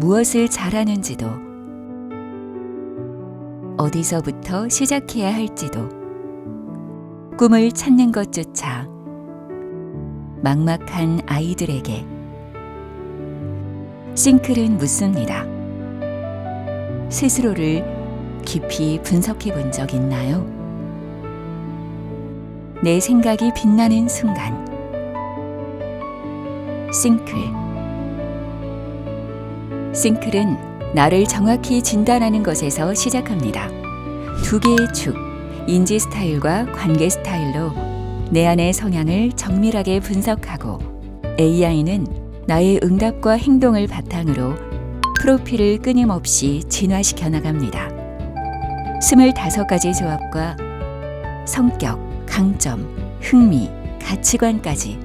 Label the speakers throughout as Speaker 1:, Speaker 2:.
Speaker 1: 무엇을 잘하는지도 어디서부터 시작해야 할지도 꿈을 찾는 것조차 막막한 아이들에게 싱클은 묻습니다. 스스로를 깊이 분석해 본 적 있나요? 내 생각이 빛나는 순간 싱클 싱클은 나를 정확히 진단하는 것에서 시작합니다. 두 개의 축, 인지 스타일과 관계 스타일로 내 안의 성향을 정밀하게 분석하고 AI는 나의 응답과 행동을 바탕으로 프로필을 끊임없이 진화시켜 나갑니다. 25가지 조합과 성격, 강점, 흥미, 가치관까지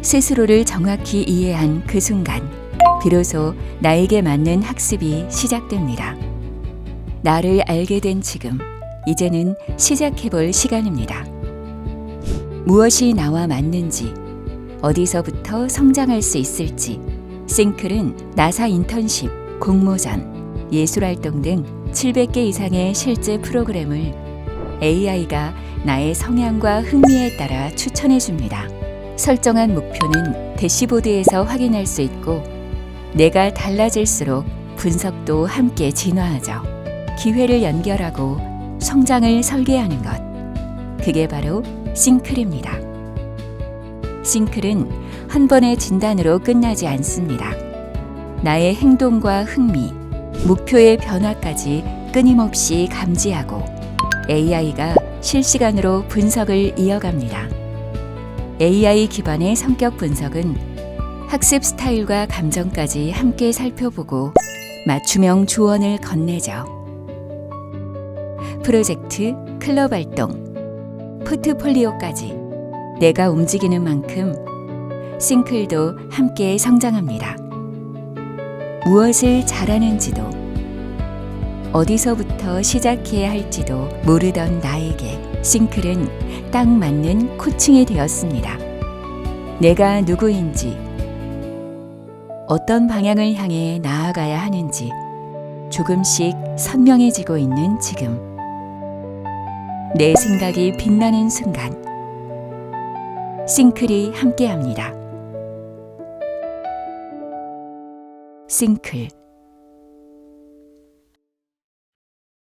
Speaker 1: 스스로를 정확히 이해한 그 순간 비로소 나에게 맞는 학습이 시작됩니다. 나를 알게 된 지금, 이제는 시작해볼 시간입니다. 무엇이 나와 맞는지, 어디서부터 성장할 수 있을지, 싱클은 나사 인턴십, 공모전, 예술활동 등 700개 이상의 실제 프로그램을 AI가 나의 성향과 흥미에 따라 추천해 줍니다. 설정한 목표는 대시보드에서 확인할 수 있고 내가 달라질수록 분석도 함께 진화하죠. 기회를 연결하고 성장을 설계하는 것. 그게 바로 싱클입니다. 싱클은 한 번의 진단으로 끝나지 않습니다. 나의 행동과 흥미, 목표의 변화까지 끊임없이 감지하고 AI가 실시간으로 분석을 이어갑니다. AI 기반의 성격 분석은 학습 스타일과 감정까지 함께 살펴보고 맞춤형 조언을 건네죠. 프로젝트, 클럽 활동, 포트폴리오까지 내가 움직이는 만큼 싱클도 함께 성장합니다. 무엇을 잘하는지도 어디서부터 시작해야 할지도 모르던 나에게 싱클은 딱 맞는 코칭이 되었습니다. 내가 누구인지, 어떤 방향을 향해 나아가야 하는지 조금씩 선명해지고 있는 지금. 내 생각이 빛나는 순간, 싱클이 함께합니다. 싱클